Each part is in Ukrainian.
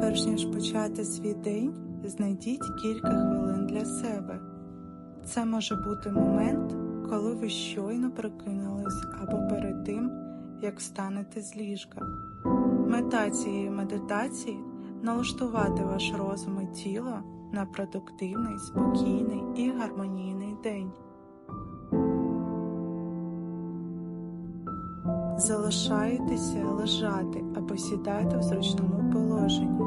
Перш ніж почати свій день, знайдіть кілька хвилин для себе. Це може бути момент, коли ви щойно прокинулись або перед тим, як встанете з ліжка. Мета цієї медитації налаштувати ваш розум і тіло на продуктивний, спокійний і гармонійний день. Залишайтеся лежати або сідайте в зручному положенні.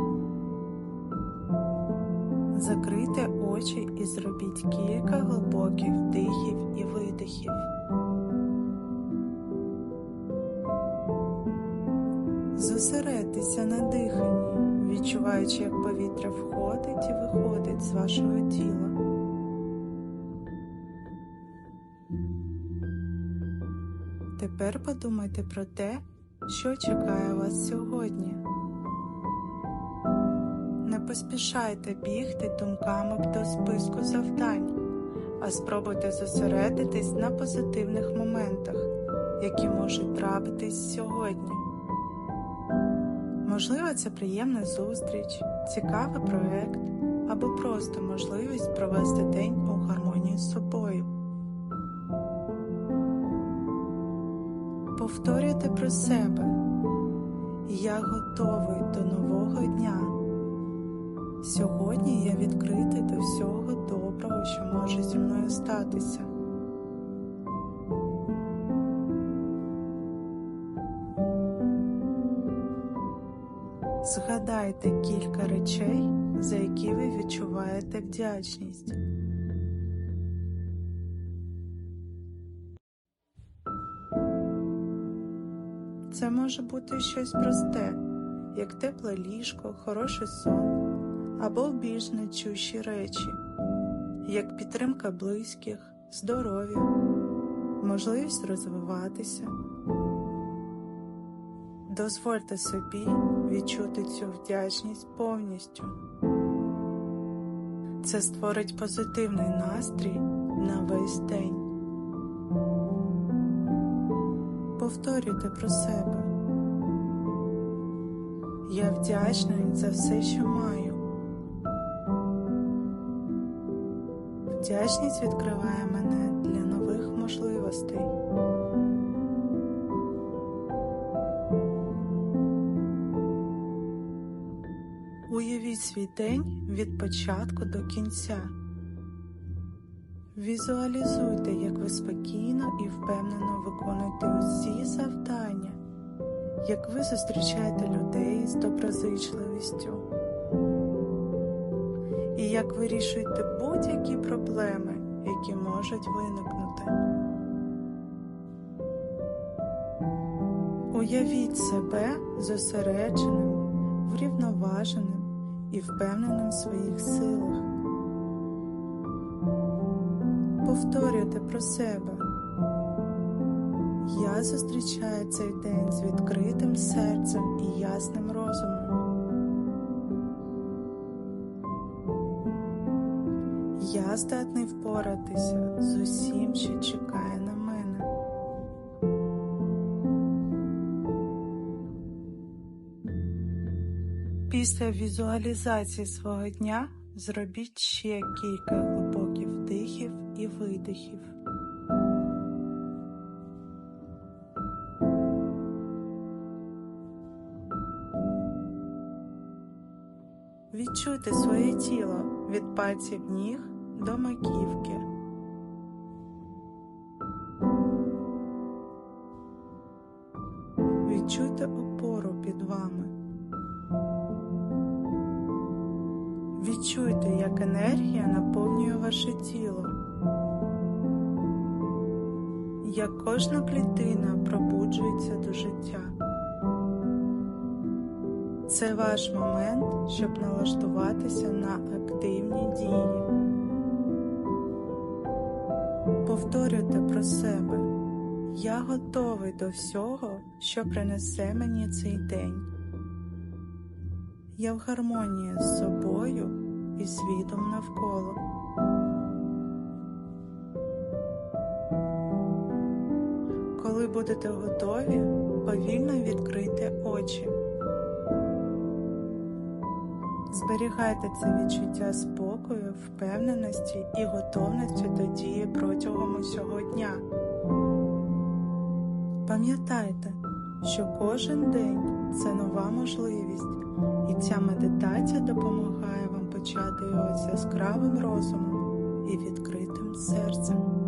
Закрийте очі і зробіть кілька глибоких вдихів і видихів. Зосередьтеся на диханні, відчуваючи, як повітря входить і виходить з вашого тіла. Тепер подумайте про те, що чекає вас сьогодні. Не поспішайте бігти думками до списку завдань, а спробуйте зосередитись на позитивних моментах, які можуть трапитись сьогодні. Можливо, це приємна зустріч, цікавий проект або просто можливість провести день у гармонії з собою. Повторюйте про себе. Я готовий до нового дня. Сьогодні я відкритий до всього доброго, що може зі мною статися. Згадайте кілька речей, за які ви відчуваєте вдячність. Це може бути щось просте, як тепле ліжко, хороший сон або більш нечущі речі, як підтримка близьких, здоров'я, можливість розвиватися. Дозвольте собі відчути цю вдячність повністю. Це створить позитивний настрій на весь день. Повторюйте про себе. Я вдячний за все, що маю. Вдячність відкриває мене для нових можливостей. Уявіть свій день від початку до кінця. Візуалізуйте, як ви спокійно і впевнено виконуєте усі завдання, як ви зустрічаєте людей з доброзичливістю, і як вирішуєте будь-які проблеми, які можуть виникнути. Уявіть себе зосередженим, врівноваженим і впевненим в своїх силах. Повторюйте про себе. Я зустрічаю цей день з відкритим серцем і ясним розумом. Я здатний впоратися з усім, що чекає на мене. Після візуалізації свого дня зробіть ще кілька глибоких вдихів і видихів. Відчуйте своє тіло від пальців ніг до маківки. Відчуйте опору під вами. Відчуйте, як енергія наповнює ваше тіло, як кожна клітина пробуджується до життя. Це ваш момент, щоб налаштуватися на активні дії. Повторюйте про себе. Я готовий до всього, що принесе мені цей день. Я в гармонії з собою і світом навколо. Будете готові, повільно відкрийте очі. Зберігайте це відчуття спокою, впевненості і готовності до дії протягом усього дня. Пам'ятайте, що кожен день це нова можливість, і ця медитація допомагає вам почати його з яскравим розумом і відкритим серцем.